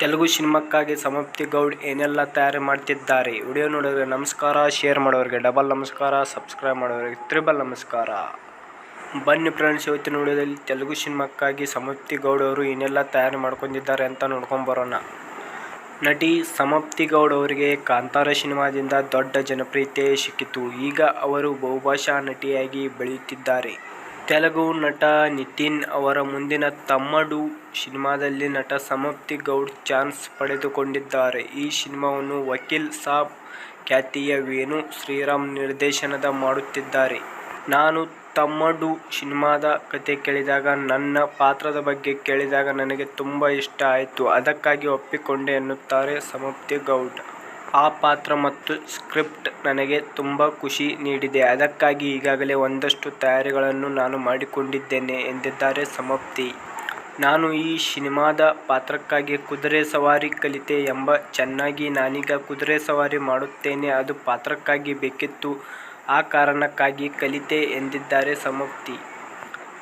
ತೆಲುಗು ಸಿನಿಮಾಕ್ಕಾಗಿ ಸಮಾಪ್ತಿ ಗೌಡ್ ಏನೆಲ್ಲ ತಯಾರಿ ಮಾಡ್ತಿದ್ದಾರೆ? ವಿಡಿಯೋ ನೋಡೋರಿಗೆ ನಮಸ್ಕಾರ ಶೇರ್ ಮಾಡೋರಿಗೆ ಡಬಲ್ ನಮಸ್ಕಾರ ಸಬ್ಸ್ಕ್ರೈಬ್ ಮಾಡೋರಿಗೆ ತ್ರಿಬಲ್ ನಮಸ್ಕಾರ. ಬನ್ನಿ ಫ್ರೆಂಡ್ಸ್ ಇವತ್ತಿನ ವಿಡಿಯೋದಲ್ಲಿ ತೆಲುಗು ಸಿನಿಮಾಕ್ಕಾಗಿ ಸಮಾಪ್ತಿ ಗೌಡ್ ಅವರು ಏನೆಲ್ಲ ತಯಾರಿ ಮಾಡ್ಕೊಂಡಿದ್ದಾರೆ ಅಂತ ನೋಡ್ಕೊಂಬರೋಣ ನಟಿ ಸಮಾಪ್ತಿ ಗೌಡ್ ಅವರಿಗೆ ಕಾಂತಾರ ಸಿನಿಮಾದಿಂದ ದೊಡ್ಡ ಜನಪ್ರಿಯತೆ ಸಿಕ್ಕಿತು. ಈಗ ಅವರು ಬಹುಭಾಷಾ ನಟಿಯಾಗಿ ಬೆಳೆಯುತ್ತಿದ್ದಾರೆ. ತೆಲುಗು ನಟ ನಿತಿನ್ ಅವರ ಮುಂದಿನ ತಮ್ಮಡು ಸಿನಿಮಾದಲ್ಲಿ ನಟ ಸಮಪ್ತಿ ಗೌಡ್ ಚಾನ್ಸ್ ಪಡೆದುಕೊಂಡಿದ್ದಾರೆ. ಈ ಸಿನಿಮಾವನ್ನು ವಕೀಲ್ ಸಾಬ್ ಖ್ಯಾತಿಯ ವೇಣು ಶ್ರೀರಾಮ್ ನಿರ್ದೇಶನದ ಮಾಡುತ್ತಿದ್ದಾರೆ. ನಾನು ತಮ್ಮಡು ಸಿನಿಮಾದ ಕತೆ ಕೇಳಿದಾಗ, ನನ್ನ ಪಾತ್ರದ ಬಗ್ಗೆ ಕೇಳಿದಾಗ ನನಗೆ ತುಂಬ ಇಷ್ಟ ಆಯಿತು. ಅದಕ್ಕಾಗಿ ಒಪ್ಪಿಕೊಂಡೆ ಎನ್ನುತ್ತಾರೆ ಸಮಪ್ತಿ ಗೌಡ್. ಆ ಪಾತ್ರ ಮತ್ತು ಸ್ಕ್ರಿಪ್ಟ್ ನನಗೆ ತುಂಬ ಖುಷಿ ನೀಡಿದೆ. ಅದಕ್ಕಾಗಿ ಈಗಾಗಲೇ ಒಂದಷ್ಟು ತಯಾರಿಗಳನ್ನು ನಾನು ಮಾಡಿಕೊಂಡಿದ್ದೇನೆ ಎಂದಿದ್ದಾರೆ ಸಮಪ್ತಿ. ನಾನು ಈ ಸಿನಿಮಾದ ಪಾತ್ರಕ್ಕಾಗಿ ಕುದುರೆ ಸವಾರಿ ಕಲಿತೆ ಎಂಬ ಚೆನ್ನಾಗಿ ನಾನೀಗ ಕುದುರೆ ಸವಾರಿ ಮಾಡುತ್ತೇನೆ, ಅದು ಪಾತ್ರಕ್ಕಾಗಿ ಬೇಕಿತ್ತು ಆ ಕಾರಣಕ್ಕಾಗಿ ಕಲಿತೆ ಎಂದಿದ್ದಾರೆ ಸಮಾಪ್ತಿ.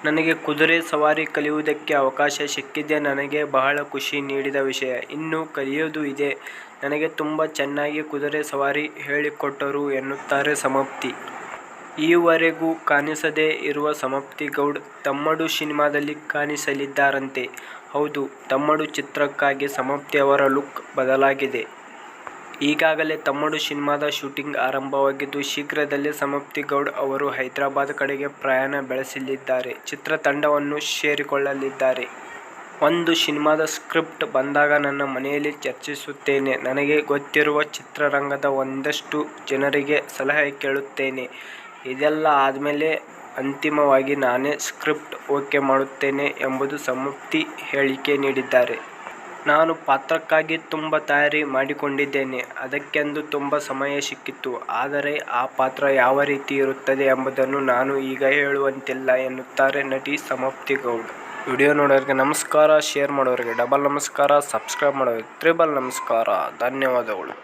ನನಗೆ ಕುದುರೆ ಸವಾರಿ ಕಲಿಯುವುದಕ್ಕೆ ಅವಕಾಶ ಸಿಕ್ಕಿದೆ. ನನಗೆ ಬಹಳ ಖುಷಿ ನೀಡಿದ ವಿಷಯ. ಇನ್ನು ಕಲಿಯೋದು ಇದೆ. ನನಗೆ ತುಂಬ ಚೆನ್ನಾಗಿ ಕುದುರೆ ಸವಾರಿ ಹೇಳಿಕೊಟ್ಟರು ಎನ್ನುತ್ತಾರೆ ಸಮಾಪ್ತಿ. ಈವರೆಗೂ ಕಾಣಿಸದೇ ಇರುವ ಸಮಾಪ್ತಿ ಗೌಡ್ ತಮ್ಮಡು ಸಿನಿಮಾದಲ್ಲಿ ಕಾಣಿಸಲಿದ್ದಾರಂತೆ. ಹೌದು, ತಮ್ಮಡು ಚಿತ್ರಕ್ಕಾಗಿ ಸಮಾಪ್ತಿ ಅವರ ಲುಕ್ ಬದಲಾಗಿದೆ. ಈಗಾಗಲೇ ತಮ್ಮಡು ಸಿನಿಮಾದ ಶೂಟಿಂಗ್ ಆರಂಭವಾಗಿದ್ದು, ಶೀಘ್ರದಲ್ಲೇ ಸಮಾಪ್ತಿ ಗೌಡ್ ಅವರು ಹೈದರಾಬಾದ್ ಕಡೆಗೆ ಪ್ರಯಾಣ ಬೆಳೆಸಲಿದ್ದಾರೆ. ಚಿತ್ರತಂಡವನ್ನು ಸೇರಿಕೊಳ್ಳಲಿದ್ದಾರೆ. ಒಂದು ಸಿನಿಮಾದ ಸ್ಕ್ರಿಪ್ಟ್ ಬಂದಾಗ ನನ್ನ ಮನೆಯಲ್ಲಿ ಚರ್ಚಿಸುತ್ತೇನೆ. ನನಗೆ ಗೊತ್ತಿರುವ ಚಿತ್ರರಂಗದ ಒಂದಷ್ಟು ಜನರಿಗೆ ಸಲಹೆ ಕೇಳುತ್ತೇನೆ. ಇದೆಲ್ಲ ಆದಮೇಲೆ ಅಂತಿಮವಾಗಿ ನಾನೇ ಸ್ಕ್ರಿಪ್ಟ್ ಓಕೆ ಮಾಡುತ್ತೇನೆ ಎಂಬುದು ಸಮಾಪ್ತಿ ಹೇಳಿಕೆ ನೀಡಿದ್ದಾರೆ. ನಾನು ಪಾತ್ರಕ್ಕಾಗಿ ತುಂಬ ತಯಾರಿ ಮಾಡಿಕೊಂಡಿದ್ದೇನೆ. ಅದಕ್ಕೆಂದು ತುಂಬ ಸಮಯ ಸಿಕ್ಕಿತ್ತು. ಆದರೆ ಆ ಪಾತ್ರ ಯಾವ ರೀತಿ ಇರುತ್ತದೆ ಎಂಬುದನ್ನು ನಾನು ಈಗ ಹೇಳುವಂತಿಲ್ಲ ಎನ್ನುತ್ತಾರೆ ನಟಿ ಸಮಾಪ್ತಿ ಗೌಡ್. ವಿಡಿಯೋ ನೋಡೋರಿಗೆ ನಮಸ್ಕಾರ, ಶೇರ್ ಮಾಡೋರಿಗೆ ಡಬಲ್ ನಮಸ್ಕಾರ, ಸಬ್ಸ್ಕ್ರೈಬ್ ಮಾಡೋರಿಗೆ ತ್ರಿಬಲ್ ನಮಸ್ಕಾರ. ಧನ್ಯವಾದಗಳು.